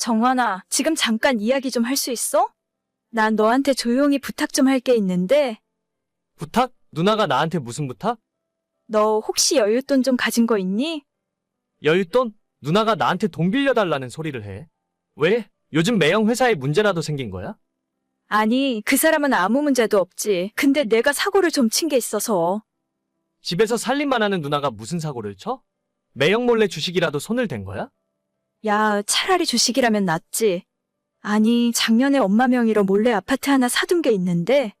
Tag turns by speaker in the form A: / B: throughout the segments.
A: 정환아, 지금 잠깐 이야기 좀 할 수 있어? 난 너한테 조용히 부탁 좀 할 게 있는데,
B: 부탁? 누나가 나한테 무슨 부탁?
A: 너 혹시 여윳돈 좀 가진 거 있니?
B: 여윳돈? 누나가 나한테 돈 빌려달라는 소리를 해. 왜? 요즘 매형 회사에 문제라도 생긴 거야?
A: 아니, 그 사람은 아무 문제도 없지. 근데 내가 사고를 좀 친 게 있어서.
B: 집에서 살림만 하는 누나가 무슨 사고를 쳐? 매형 몰래 주식이라도 손을 댄 거야?
A: 야, 차라리 주식이라면 낫지. 아니, 작년에 엄마 명의로 몰래 아파트 하나 사둔 게 있는데,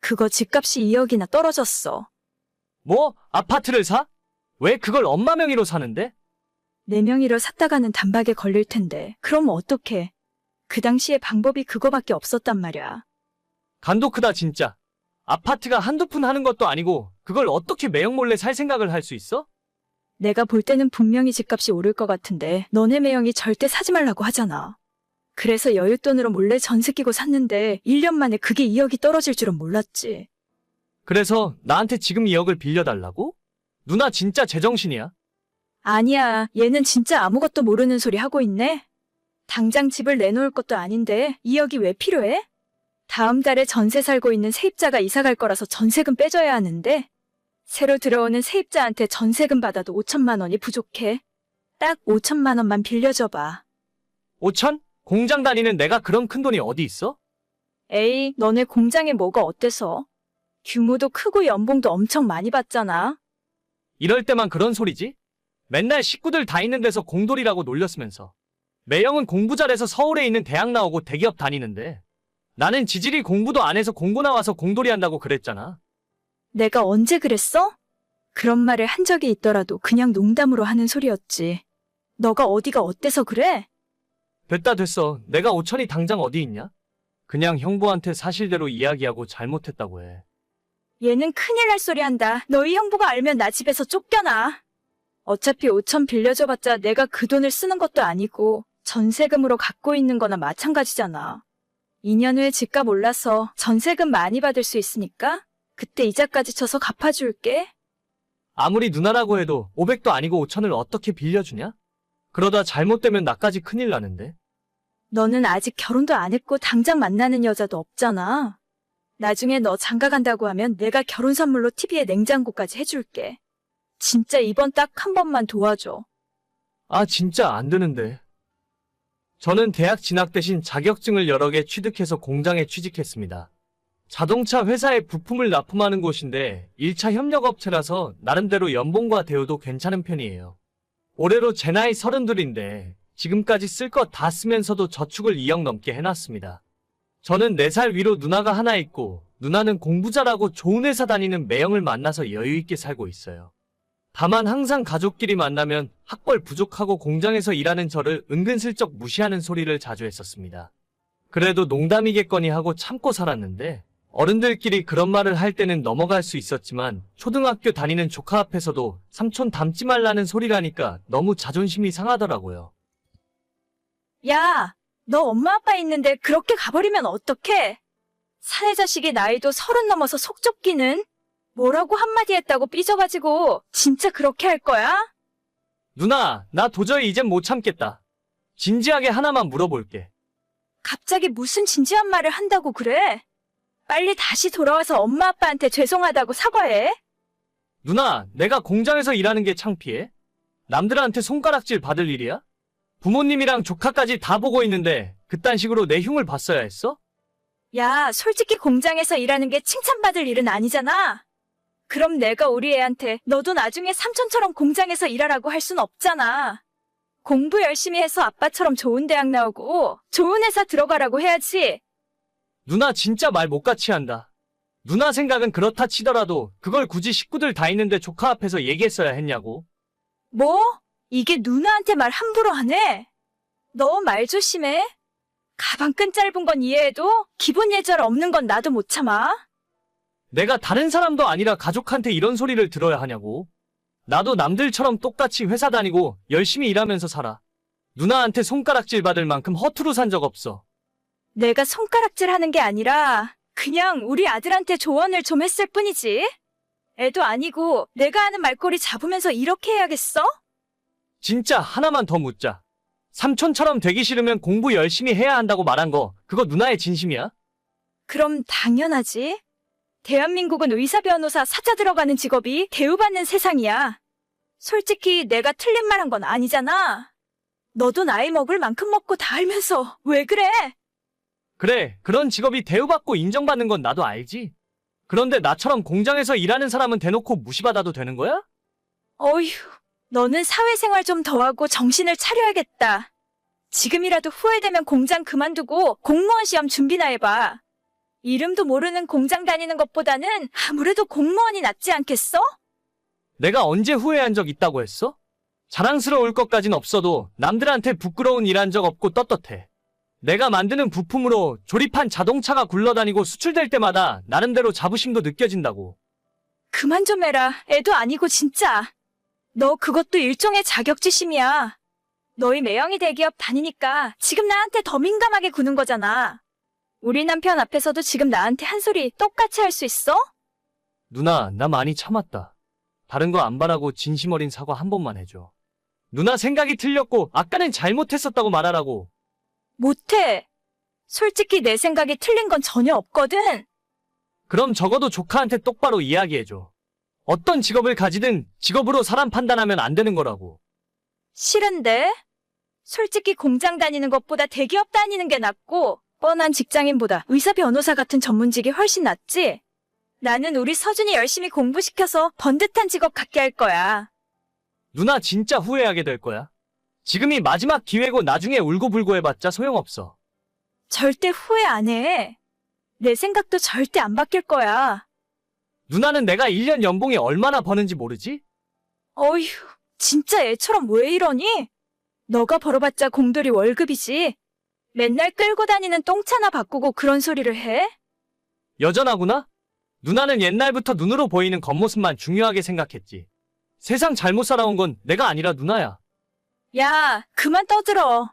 A: 그거 집값이 2억이나 떨어졌어.
B: 뭐? 아파트를 사? 왜 그걸 엄마 명의로 사는데?
A: 내 명의로 샀다가는 단박에 걸릴 텐데, 그럼 어떡해. 그 당시에 방법이 그거밖에 없었단 말이야.
B: 간도 크다 진짜. 아파트가 한두 푼 하는 것도 아니고 그걸 어떻게 매형 몰래 살 생각을 할 수 있어?
A: 내가 볼 때는 분명히 집값이 오를 것 같은데, 너네 매형이 절대 사지 말라고 하잖아. 그래서 여윳돈으로 몰래 전세 끼고 샀는데, 1년 만에 그게 2억이 떨어질 줄은 몰랐지.
B: 그래서 나한테 지금 2억을 빌려달라고? 누나 진짜 제정신이야?
A: 아니야, 얘는 진짜 아무것도 모르는 소리 하고 있네. 당장 집을 내놓을 것도 아닌데 2억이 왜 필요해? 다음 달에 전세 살고 있는 세입자가 이사 갈 거라서 전세금 빼줘야 하는데 새로 들어오는 세입자한테 전세금 받아도 5천만 원이 부족해. 딱 5천만 원만 빌려줘 봐.
B: 5천? 공장 다니는 내가 그런 큰 돈이 어디 있어?
A: 에이, 너네 공장에 뭐가 어때서? 규모도 크고 연봉도 엄청 많이 받잖아.
B: 이럴 때만 그런 소리지? 맨날 식구들 다 있는 데서 공돌이라고 놀렸으면서. 매형은 공부 잘해서 서울에 있는 대학 나오고 대기업 다니는데 나는 지질이 공부도 안 해서 공고 나와서 공돌이 한다고 그랬잖아.
A: 내가 언제 그랬어? 그런 말을 한 적이 있더라도 그냥 농담으로 하는 소리였지. 너가 어디가 어때서 그래?
B: 됐다 됐어. 내가 5천이 당장 어디 있냐? 그냥 형부한테 사실대로 이야기하고 잘못했다고 해.
A: 얘는 큰일 날 소리 한다. 너희 형부가 알면 나 집에서 쫓겨나. 어차피 5천 빌려줘봤자 내가 그 돈을 쓰는 것도 아니고 전세금으로 갖고 있는 거나 마찬가지잖아. 2년 후에 집값 올라서 전세금 많이 받을 수 있으니까 그때 이자까지 쳐서 갚아줄게.
B: 아무리 누나라고 해도 500도 아니고 5천을 어떻게 빌려주냐? 그러다 잘못되면 나까지 큰일 나는데.
A: 너는 아직 결혼도 안 했고 당장 만나는 여자도 없잖아. 나중에 너 장가 간다고 하면 내가 결혼 선물로 TV에 냉장고까지 해줄게. 진짜 이번 딱 한 번만 도와줘.
B: 아, 진짜 안 되는데. 저는 대학 진학 대신 자격증을 여러 개 취득해서 공장에 취직했습니다. 자동차 회사에 부품을 납품하는 곳인데 1차 협력업체라서 나름대로 연봉과 대우도 괜찮은 편이에요. 올해로 제 나이 서른둘인데 지금까지 쓸 것 다 쓰면서도 저축을 2억 넘게 해놨습니다. 저는 4살 위로 누나가 하나 있고 누나는 공부 잘하고 좋은 회사 다니는 매형을 만나서 여유있게 살고 있어요. 다만 항상 가족끼리 만나면 학벌 부족하고 공장에서 일하는 저를 은근슬쩍 무시하는 소리를 자주 했었습니다. 그래도 농담이겠거니 하고 참고 살았는데 어른들끼리 그런 말을 할 때는 넘어갈 수 있었지만 초등학교 다니는 조카 앞에서도 삼촌 닮지 말라는 소리라니까 너무 자존심이 상하더라고요.
A: 야, 너 엄마 아빠 있는데 그렇게 가버리면 어떡해? 사내 자식이 나이도 서른 넘어서 속 좁기는? 뭐라고 한마디 했다고 삐져가지고 진짜 그렇게 할 거야?
B: 누나, 나 도저히 이젠 못 참겠다. 진지하게 하나만 물어볼게.
A: 갑자기 무슨 진지한 말을 한다고 그래? 빨리 다시 돌아와서 엄마 아빠한테 죄송하다고 사과해.
B: 누나, 내가 공장에서 일하는 게 창피해? 남들한테 손가락질 받을 일이야? 부모님이랑 조카까지 다 보고 있는데 그딴 식으로 내 흉을 봤어야 했어?
A: 야, 솔직히 공장에서 일하는 게 칭찬받을 일은 아니잖아. 그럼 내가 우리 애한테 너도 나중에 삼촌처럼 공장에서 일하라고 할 순 없잖아. 공부 열심히 해서 아빠처럼 좋은 대학 나오고 좋은 회사 들어가라고 해야지.
B: 누나 진짜 말 못 같이 한다. 누나 생각은 그렇다 치더라도 그걸 굳이 식구들 다 있는데 조카 앞에서 얘기했어야 했냐고.
A: 뭐? 이게 누나한테 말 함부로 하네? 너 말 조심해. 가방 끈 짧은 건 이해해도 기본 예절 없는 건 나도 못 참아.
B: 내가 다른 사람도 아니라 가족한테 이런 소리를 들어야 하냐고. 나도 남들처럼 똑같이 회사 다니고 열심히 일하면서 살아. 누나한테 손가락질 받을 만큼 허투루 산 적 없어.
A: 내가 손가락질 하는 게 아니라 그냥 우리 아들한테 조언을 좀 했을 뿐이지. 애도 아니고 내가 하는 말꼬리 잡으면서 이렇게 해야겠어?
B: 진짜 하나만 더 묻자. 삼촌처럼 되기 싫으면 공부 열심히 해야 한다고 말한 거, 그거 누나의 진심이야?
A: 그럼 당연하지. 대한민국은 의사, 변호사, 사자 들어가는 직업이 대우받는 세상이야. 솔직히 내가 틀린 말 한 건 아니잖아. 너도 나이 먹을 만큼 먹고 다 알면서 왜 그래?
B: 그래, 그런 직업이 대우받고 인정받는 건 나도 알지. 그런데 나처럼 공장에서 일하는 사람은 대놓고 무시받아도 되는 거야?
A: 어휴, 너는 사회생활 좀 더 하고 정신을 차려야겠다. 지금이라도 후회되면 공장 그만두고 공무원 시험 준비나 해봐. 이름도 모르는 공장 다니는 것보다는 아무래도 공무원이 낫지 않겠어?
B: 내가 언제 후회한 적 있다고 했어? 자랑스러울 것까진 없어도 남들한테 부끄러운 일 한 적 없고 떳떳해. 내가 만드는 부품으로 조립한 자동차가 굴러다니고 수출될 때마다 나름대로 자부심도 느껴진다고.
A: 그만 좀 해라. 애도 아니고 진짜. 너 그것도 일종의 자격지심이야. 너희 매형이 대기업 다니니까 지금 나한테 더 민감하게 구는 거잖아. 우리 남편 앞에서도 지금 나한테 한 소리 똑같이 할 수 있어?
B: 누나, 나 많이 참았다. 다른 거 안 바라고 진심 어린 사과 한 번만 해줘. 누나 생각이 틀렸고 아까는 잘못했었다고 말하라고.
A: 못해. 솔직히 내 생각이 틀린 건 전혀 없거든.
B: 그럼 적어도 조카한테 똑바로 이야기해줘. 어떤 직업을 가지든 직업으로 사람 판단하면 안 되는 거라고.
A: 싫은데? 솔직히 공장 다니는 것보다 대기업 다니는 게 낫고, 뻔한 직장인보다 의사 변호사 같은 전문직이 훨씬 낫지? 나는 우리 서준이 열심히 공부시켜서 번듯한 직업 갖게 할 거야.
B: 누나 진짜 후회하게 될 거야. 지금이 마지막 기회고 나중에 울고불고 해봤자 소용없어.
A: 절대 후회 안 해. 내 생각도 절대 안 바뀔 거야.
B: 누나는 내가 1년 연봉이 얼마나 버는지 모르지?
A: 어휴, 진짜 애처럼 왜 이러니? 너가 벌어봤자 공돌이 월급이지. 맨날 끌고 다니는 똥차나 바꾸고 그런 소리를 해?
B: 여전하구나? 누나는 옛날부터 눈으로 보이는 겉모습만 중요하게 생각했지. 세상 잘못 살아온 건 내가 아니라 누나야.
A: 야, 그만 떠들어.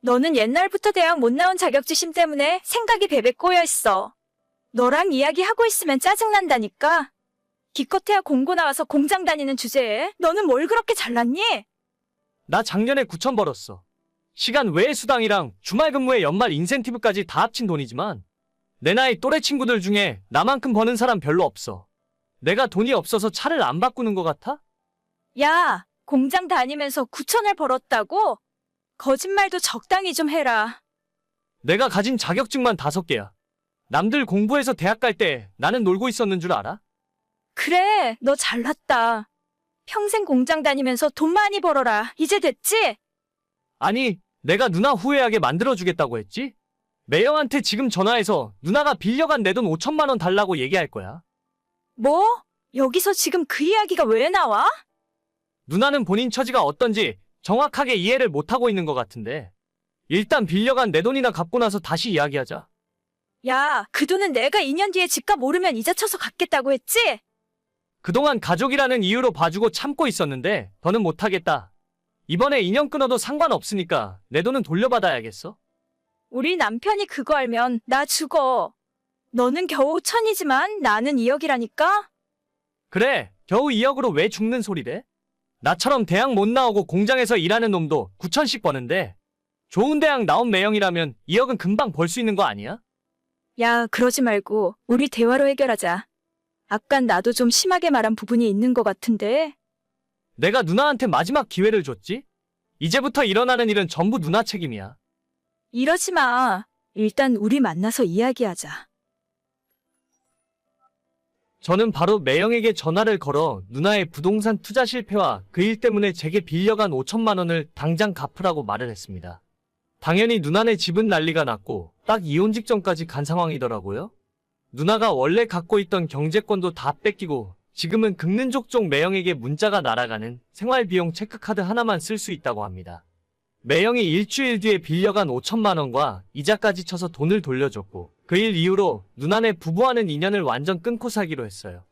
A: 너는 옛날부터 대학 못 나온 자격지심 때문에 생각이 베베 꼬여 있어. 너랑 이야기하고 있으면 짜증난다니까. 기껏해야 공고 나와서 공장 다니는 주제에 너는 뭘 그렇게 잘났니?
B: 나 작년에 9천 벌었어. 시간 외의 수당이랑 주말 근무에 연말 인센티브까지 다 합친 돈이지만 내 나이 또래 친구들 중에 나만큼 버는 사람 별로 없어. 내가 돈이 없어서 차를 안 바꾸는 것 같아?
A: 야, 공장 다니면서 9천을 벌었다고? 거짓말도 적당히 좀 해라.
B: 내가 가진 자격증만 다섯 개야. 남들 공부해서 대학 갈 때 나는 놀고 있었는 줄 알아?
A: 그래, 너 잘났다. 평생 공장 다니면서 돈 많이 벌어라. 이제 됐지?
B: 아니, 내가 누나 후회하게 만들어주겠다고 했지? 매형한테 지금 전화해서 누나가 빌려간 내 돈 5천만 원 달라고 얘기할 거야.
A: 뭐? 여기서 지금 그 이야기가 왜 나와?
B: 누나는 본인 처지가 어떤지 정확하게 이해를 못하고 있는 것 같은데. 일단 빌려간 내 돈이나 갚고 나서 다시 이야기하자.
A: 야, 그 돈은 내가 2년 뒤에 집값 오르면 이자 쳐서 갚겠다고 했지?
B: 그동안 가족이라는 이유로 봐주고 참고 있었는데 더는 못하겠다. 이번에 인연 끊어도 상관없으니까 내 돈은 돌려받아야겠어.
A: 우리 남편이 그거 알면 나 죽어. 너는 겨우 천이지만 나는 2억이라니까?
B: 그래, 겨우 2억으로 왜 죽는 소리래? 나처럼 대학 못 나오고 공장에서 일하는 놈도 9천씩 버는데 좋은 대학 나온 매형이라면 2억은 금방 벌 수 있는 거 아니야?
A: 야, 그러지 말고 우리 대화로 해결하자. 아깐 나도 좀 심하게 말한 부분이 있는 것 같은데.
B: 내가 누나한테 마지막 기회를 줬지? 이제부터 일어나는 일은 전부 누나 책임이야.
A: 이러지 마. 일단 우리 만나서 이야기하자.
B: 저는 바로 매형에게 전화를 걸어 누나의 부동산 투자 실패와 그 일 때문에 제게 빌려간 5천만 원을 당장 갚으라고 말을 했습니다. 당연히 누나네 집은 난리가 났고 딱 이혼 직전까지 간 상황이더라고요. 누나가 원래 갖고 있던 경제권도 다 뺏기고 지금은 긁는 족족 매형에게 문자가 날아가는 생활비용 체크카드 하나만 쓸 수 있다고 합니다. 매형이 일주일 뒤에 빌려간 5천만 원과 이자까지 쳐서 돈을 돌려줬고 그 일 이후로 누나네 부부와는 인연을 완전 끊고 살기로 했어요.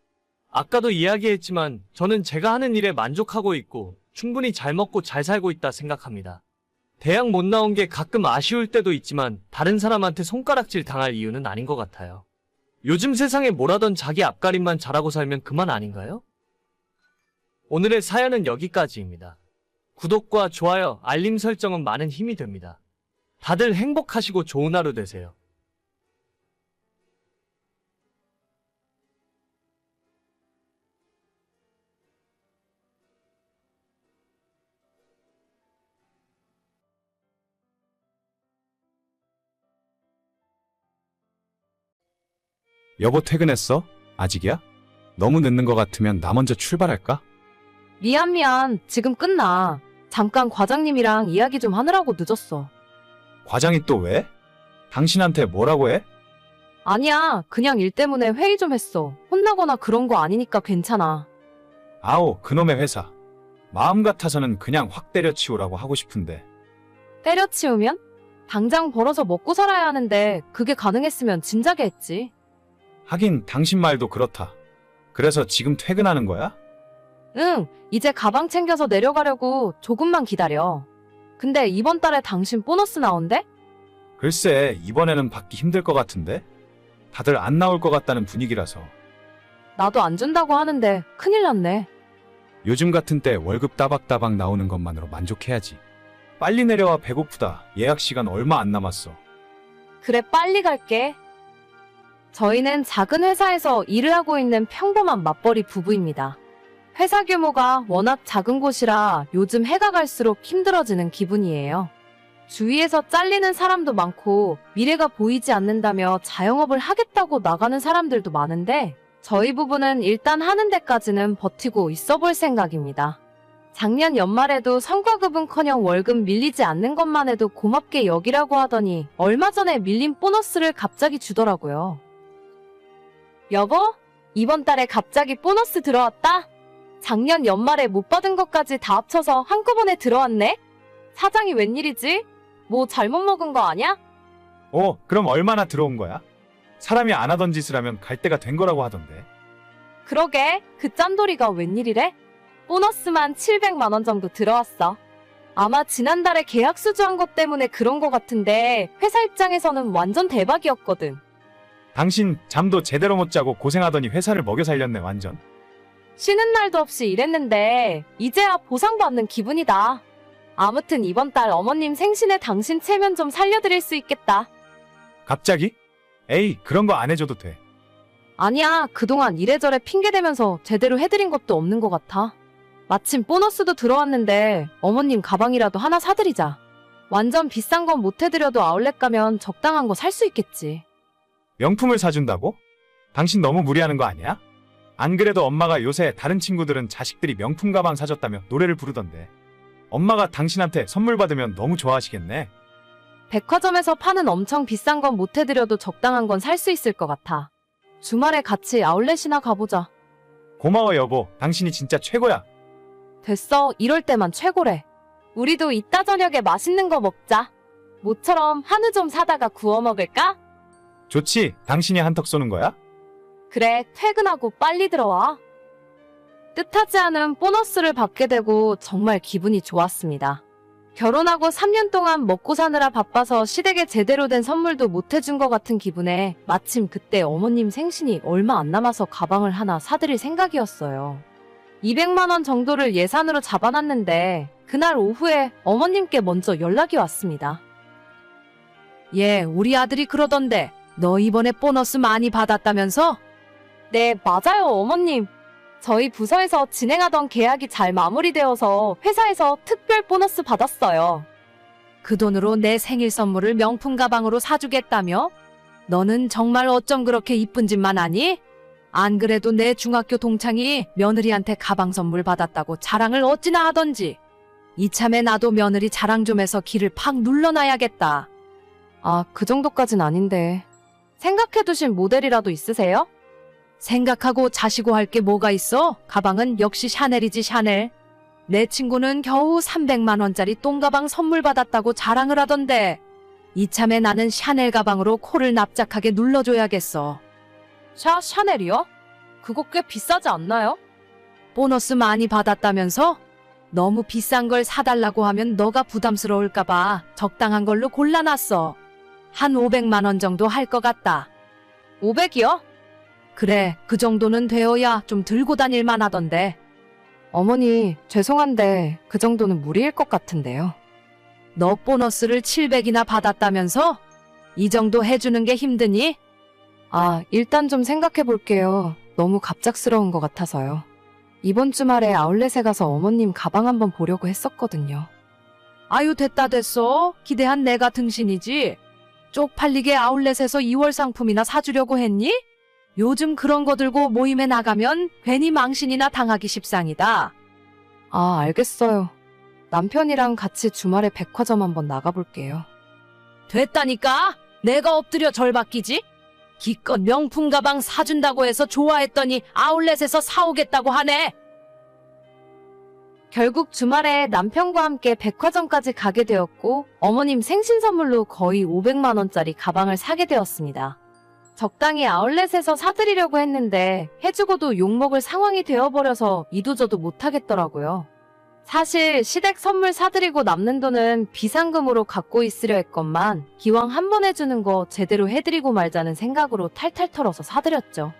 B: 아까도 이야기했지만 저는 제가 하는 일에 만족하고 있고 충분히 잘 먹고 잘 살고 있다 생각합니다. 대학 못 나온 게 가끔 아쉬울 때도 있지만 다른 사람한테 손가락질 당할 이유는 아닌 것 같아요. 요즘 세상에 뭐라던 자기 앞가림만 잘하고 살면 그만 아닌가요? 오늘의 사연은 여기까지입니다. 구독과 좋아요, 알림 설정은 많은 힘이 됩니다. 다들 행복하시고 좋은 하루 되세요.
C: 여보 퇴근했어? 아직이야? 너무 늦는 것 같으면 나 먼저 출발할까?
D: 미안, 미안. 지금 끝나. 잠깐 과장님이랑 이야기 좀 하느라고 늦었어.
C: 과장이 또 왜? 당신한테 뭐라고 해?
D: 아니야. 그냥 일 때문에 회의 좀 했어. 혼나거나 그런 거 아니니까 괜찮아.
C: 아오, 그놈의 회사. 마음 같아서는 그냥 확 때려치우라고 하고 싶은데.
D: 때려치우면? 당장 벌어서 먹고 살아야 하는데 그게 가능했으면 진작에 했지.
C: 하긴 당신 말도 그렇다. 그래서 지금 퇴근하는 거야?
D: 응, 이제 가방 챙겨서 내려가려고 조금만 기다려. 근데 이번 달에 당신 보너스 나온대?
C: 글쎄, 이번에는 받기 힘들 것 같은데? 다들 안 나올 것 같다는 분위기라서.
D: 나도 안 준다고 하는데 큰일 났네.
C: 요즘 같은 때 월급 따박따박 나오는 것만으로 만족해야지. 빨리 내려와 배고프다. 예약 시간 얼마 안 남았어.
D: 그래, 빨리 갈게. 저희는 작은 회사에서 일을 하고 있는 평범한 맞벌이 부부입니다. 회사 규모가 워낙 작은 곳이라 요즘 해가 갈수록 힘들어지는 기분이에요. 주위에서 잘리는 사람도 많고 미래가 보이지 않는다며 자영업을 하겠다고 나가는 사람들도 많은데 저희 부부는 일단 하는 데까지는 버티고 있어 볼 생각입니다. 작년 연말에도 성과급은커녕 월급 밀리지 않는 것만 해도 고맙게 여기라고 하더니 얼마 전에 밀린 보너스를 갑자기 주더라고요. 여보, 이번 달에 갑자기 보너스 들어왔다? 작년 연말에 못 받은 것까지 다 합쳐서 한꺼번에 들어왔네? 사장이 웬일이지? 뭐 잘못 먹은 거 아냐?
C: 어, 그럼 얼마나 들어온 거야? 사람이 안 하던 짓을 하면 갈 때가 된 거라고 하던데.
D: 그러게, 그 짠돌이가 웬일이래? 보너스만 700만 원 정도 들어왔어. 아마 지난달에 계약 수주한 것 때문에 그런 것 같은데, 회사 입장에서는 완전 대박이었거든.
C: 당신 잠도 제대로 못 자고 고생하더니 회사를 먹여 살렸네, 완전.
D: 쉬는 날도 없이 일했는데, 이제야 보상받는 기분이다. 아무튼 이번 달 어머님 생신에 당신 체면 좀 살려드릴 수 있겠다.
C: 갑자기? 에이, 그런 거 안 해줘도 돼.
D: 아니야, 그동안 이래저래 핑계대면서 제대로 해드린 것도 없는 것 같아. 마침 보너스도 들어왔는데 어머님 가방이라도 하나 사드리자. 완전 비싼 건 못 해드려도 아울렛 가면 적당한 거 살 수 있겠지.
C: 명품을 사준다고? 당신 너무 무리하는 거 아니야? 안 그래도 엄마가 요새 다른 친구들은 자식들이 명품 가방 사줬다며 노래를 부르던데. 엄마가 당신한테 선물 받으면 너무 좋아하시겠네.
D: 백화점에서 파는 엄청 비싼 건 못 해드려도 적당한 건 살 수 있을 것 같아. 주말에 같이 아울렛이나 가보자.
C: 고마워, 여보. 당신이 진짜 최고야.
D: 됐어, 이럴 때만 최고래. 우리도 이따 저녁에 맛있는 거 먹자. 모처럼 한우 좀 사다가 구워 먹을까?
C: 좋지? 당신이 한턱 쏘는 거야?
D: 그래, 퇴근하고 빨리 들어와. 뜻하지 않은 보너스를 받게 되고 정말 기분이 좋았습니다. 결혼하고 3년 동안 먹고 사느라 바빠서 시댁에 제대로 된 선물도 못 해준 것 같은 기분에 마침 그때 어머님 생신이 얼마 안 남아서 가방을 하나 사드릴 생각이었어요. 200만원 정도를 예산으로 잡아놨는데 그날 오후에 어머님께 먼저 연락이 왔습니다. 예, 우리 아들이 그러던데 너 이번에 보너스 많이 받았다면서? 네, 맞아요, 어머님. 저희 부서에서 진행하던 계약이 잘 마무리되어서 회사에서 특별 보너스 받았어요. 그 돈으로 내 생일 선물을 명품 가방으로 사주겠다며? 너는 정말 어쩜 그렇게 이쁜 짓만 하니? 안 그래도 내 중학교 동창이 며느리한테 가방 선물 받았다고 자랑을 어찌나 하던지. 이참에 나도 며느리 자랑 좀 해서 기를 팍 눌러놔야겠다. 아, 그 정도까진 아닌데. 생각해두신 모델이라도 있으세요? 생각하고 자시고 할 게 뭐가 있어? 가방은 역시 샤넬이지 샤넬. 내 친구는 겨우 300만 원짜리 똥가방 선물 받았다고 자랑을 하던데 이참에 나는 샤넬 가방으로 코를 납작하게 눌러줘야겠어. 샤 샤넬이요? 그거 꽤 비싸지 않나요? 보너스 많이 받았다면서? 너무 비싼 걸 사달라고 하면 너가 부담스러울까봐 적당한 걸로 골라놨어. 한 500만 원 정도 할 것 같다. 500이요? 그래, 그 정도는 되어야 좀 들고 다닐만 하던데. 어머니, 죄송한데 그 정도는 무리일 것 같은데요. 너 보너스를 700이나 받았다면서? 이 정도 해주는 게 힘드니? 아, 일단 좀 생각해 볼게요. 너무 갑작스러운 것 같아서요. 이번 주말에 아울렛에 가서 어머님 가방 한번 보려고 했었거든요. 아유, 됐다 됐어. 기대한 내가 등신이지. 쪽팔리게 아울렛에서 2월 상품이나 사주려고 했니? 요즘 그런 거 들고 모임에 나가면 괜히 망신이나 당하기 십상이다. 아, 알겠어요. 남편이랑 같이 주말에 백화점 한번 나가볼게요. 됐다니까? 내가 엎드려 절 받기지? 기껏 명품 가방 사준다고 해서 좋아했더니 아울렛에서 사오겠다고 하네. 결국 주말에 남편과 함께 백화점까지 가게 되었고 어머님 생신 선물로 거의 500만 원짜리 가방을 사게 되었습니다. 적당히 아울렛에서 사드리려고 했는데 해주고도 욕먹을 상황이 되어버려서 이도저도 못하겠더라고요. 사실 시댁 선물 사드리고 남는 돈은 비상금으로 갖고 있으려 했건만 기왕 한 번 해주는 거 제대로 해드리고 말자는 생각으로 탈탈 털어서 사드렸죠.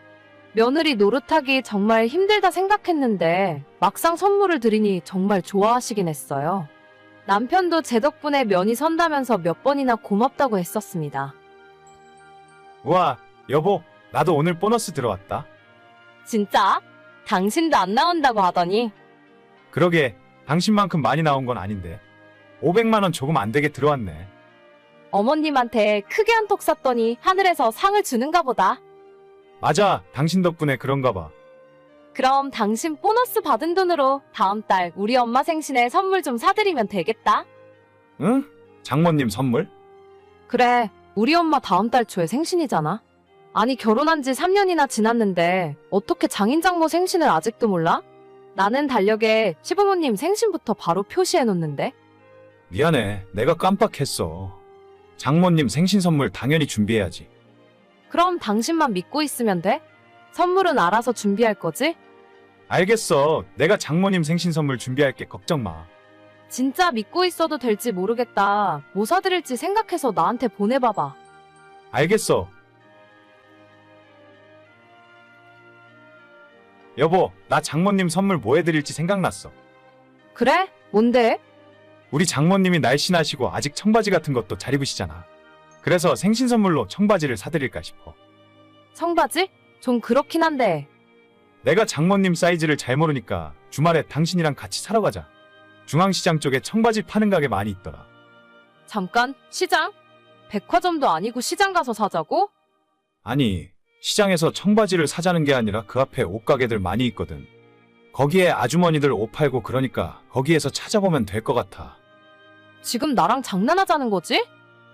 D: 며느리 노릇하기 정말 힘들다 생각했는데 막상 선물을 드리니 정말 좋아하시긴 했어요. 남편도 제 덕분에 면이 선다면서 몇 번이나 고맙다고 했었습니다.
C: 우와, 여보, 나도 오늘 보너스 들어왔다.
D: 진짜? 당신도 안 나온다고 하더니
C: 그러게, 당신만큼 많이 나온 건 아닌데. 500만 원 조금 안 되게 들어왔네.
D: 어머님한테 크게 한톡 쐈더니 하늘에서 상을 주는가 보다.
C: 맞아, 당신 덕분에 그런가 봐.
D: 그럼 당신 보너스 받은 돈으로 다음 달 우리 엄마 생신에 선물 좀 사드리면 되겠다.
C: 응? 장모님 선물?
D: 그래, 우리 엄마 다음 달 초에 생신이잖아. 아니, 결혼한 지 3년이나 지났는데 어떻게 장인장모 생신을 아직도 몰라? 나는 달력에 시부모님 생신부터 바로 표시해 놓는데.
C: 미안해, 내가 깜빡했어. 장모님 생신 선물 당연히 준비해야지.
D: 그럼 당신만 믿고 있으면 돼? 선물은 알아서 준비할 거지?
C: 알겠어. 내가 장모님 생신 선물 준비할게. 걱정 마.
D: 진짜 믿고 있어도 될지 모르겠다. 뭐 사드릴지 생각해서 나한테 보내봐봐.
C: 알겠어. 여보, 나 장모님 선물 뭐 해드릴지 생각났어.
D: 그래? 뭔데?
C: 우리 장모님이 날씬하시고 아직 청바지 같은 것도 잘 입으시잖아. 그래서 생신 선물로 청바지를 사드릴까 싶어.
D: 청바지? 좀 그렇긴 한데.
C: 내가 장모님 사이즈를 잘 모르니까 주말에 당신이랑 같이 사러 가자. 중앙시장 쪽에 청바지 파는 가게 많이 있더라.
D: 잠깐, 시장? 백화점도 아니고 시장 가서 사자고?
C: 아니, 시장에서 청바지를 사자는 게 아니라 그 앞에 옷가게들 많이 있거든. 거기에 아주머니들 옷 팔고 그러니까 거기에서 찾아보면 될 것 같아.
D: 지금 나랑 장난하자는 거지?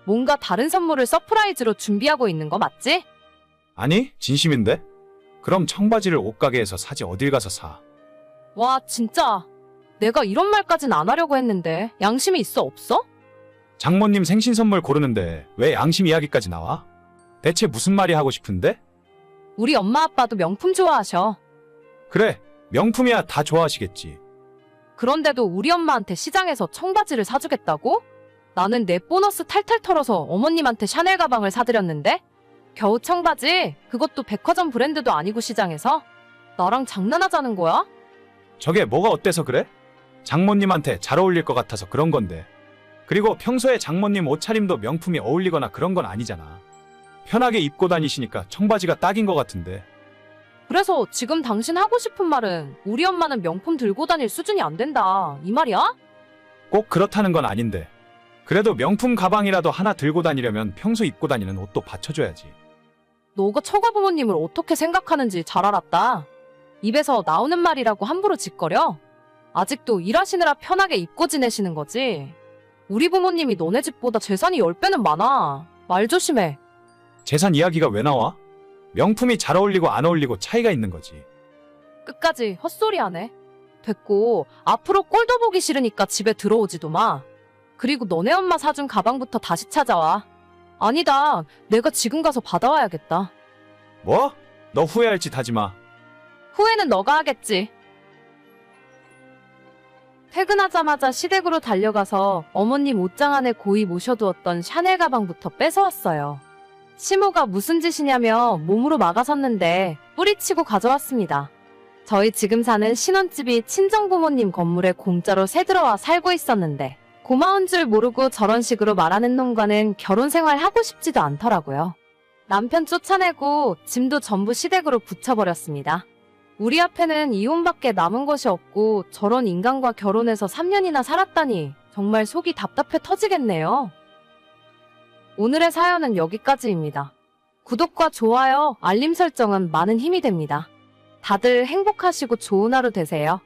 D: 뭔가 다른 선물을 서프라이즈로 준비하고 있는 거 맞지?
C: 아니, 진심인데? 그럼 청바지를 옷가게에서 사지 어딜 가서 사.
D: 와, 진짜. 내가 이런 말까진 안 하려고 했는데 양심이 있어 없어?
C: 장모님 생신 선물 고르는데 왜 양심 이야기까지 나와? 대체 무슨 말이 하고 싶은데?
D: 우리 엄마 아빠도 명품 좋아하셔.
C: 그래, 명품이야 다 좋아하시겠지.
D: 그런데도 우리 엄마한테 시장에서 청바지를 사주겠다고? 나는 내 보너스 탈탈 털어서 어머님한테 샤넬 가방을 사드렸는데? 겨우 청바지? 그것도 백화점 브랜드도 아니고 시장에서? 나랑 장난하자는 거야?
C: 저게 뭐가 어때서 그래? 장모님한테 잘 어울릴 것 같아서 그런 건데. 그리고 평소에 장모님 옷차림도 명품이 어울리거나 그런 건 아니잖아. 편하게 입고 다니시니까 청바지가 딱인 것 같은데.
D: 그래서 지금 당신 하고 싶은 말은 우리 엄마는 명품 들고 다닐 수준이 안 된다. 이 말이야?
C: 꼭 그렇다는 건 아닌데. 그래도 명품 가방이라도 하나 들고 다니려면 평소 입고 다니는 옷도 받쳐줘야지.
D: 너가 처가 부모님을 어떻게 생각하는지 잘 알았다. 입에서 나오는 말이라고 함부로 짓거려? 아직도 일하시느라 편하게 입고 지내시는 거지. 우리 부모님이 너네 집보다 재산이 10배는 많아. 말 조심해.
C: 재산 이야기가 왜 나와? 명품이 잘 어울리고 안 어울리고 차이가 있는 거지.
D: 끝까지 헛소리 하네. 됐고, 앞으로 꼴도 보기 싫으니까 집에 들어오지도 마. 그리고 너네 엄마 사준 가방부터 다시 찾아와. 아니다. 내가 지금 가서 받아와야겠다.
C: 뭐? 너 후회할 짓 하지 마.
D: 후회는 너가 하겠지. 퇴근하자마자 시댁으로 달려가서 어머님 옷장 안에 고이 모셔두었던 샤넬 가방부터 뺏어왔어요. 시모가 무슨 짓이냐며 몸으로 막아섰는데 뿌리치고 가져왔습니다. 저희 지금 사는 신혼집이 친정 부모님 건물에 공짜로 새 들어와 살고 있었는데 고마운 줄 모르고 저런 식으로 말하는 놈과는 결혼 생활 하고 싶지도 않더라고요. 남편 쫓아내고 짐도 전부 시댁으로 붙여버렸습니다. 우리 앞에는 이혼밖에 남은 것이 없고 저런 인간과 결혼해서 3년이나 살았다니 정말 속이 답답해 터지겠네요. 오늘의 사연은 여기까지입니다. 구독과 좋아요, 알림 설정은 많은 힘이 됩니다. 다들 행복하시고 좋은 하루 되세요.